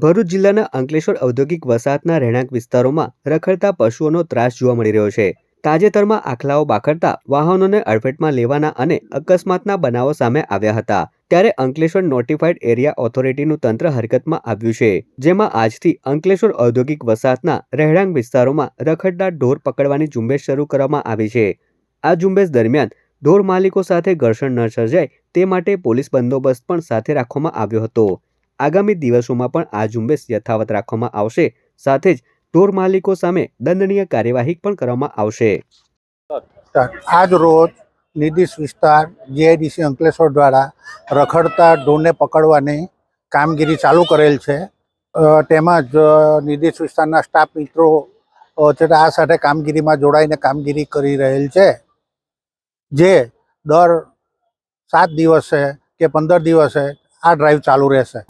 ભરૂચ જિલ્લાના અંકલેશ્વર ઔદ્યોગિક વસાહતના રહેણાંક વિસ્તારોમાં રખડતા પશુઓનો ત્રાસ જોવા મળી રહ્યો છે. તાજેતરમાં આખલાઓ બાખડતા વાહનોને અડફેટમાં લેવાના અને અકસ્માતના બનાવો સામે આવ્યા હતા. ત્યારે અંકલેશ્વર નોટિફાઈડ એરિયા ઓથોરિટીનું તંત્ર હરકતમાં આવ્યું છે, જેમાં આજથી અંકલેશ્વર ઔદ્યોગિક વસાહતના રહેણાંક વિસ્તારોમાં રખડતા ઢોર પકડવાની ઝુંબેશ શરૂ કરવામાં આવી છે. આ ઝુંબેશ દરમિયાન ઢોર માલિકો સાથે ઘર્ષણ ન સર્જાય તે માટે પોલીસ બંદોબસ્ત પણ સાથે રાખવામાં આવ્યો હતો. આગામી દિવસોમાં પણ આ ઝુંબેશ યથાવત રાખવામાં આવશે. સાથે જ ઢોર માલિકો સામે દંડનીય કાર્યવાહી પણ કરવામાં આવશે. આજ રોજ નિર્દિષ્ટ વિસ્તાર જીઆઈડીસી અંકલેશ્વર દ્વારા રખડતા ઢોરને પકડવાની કામગીરી ચાલુ કરેલ છે. તેમજ નિર્દિષ્ટ વિસ્તારના સ્ટાફ મિત્રો આ સાથે કામગીરીમાં જોડાઈને કામગીરી કરી રહેલ છે. જે દર સાત દિવસે કે પંદર દિવસે આ ડ્રાઈવ ચાલુ રહેશે.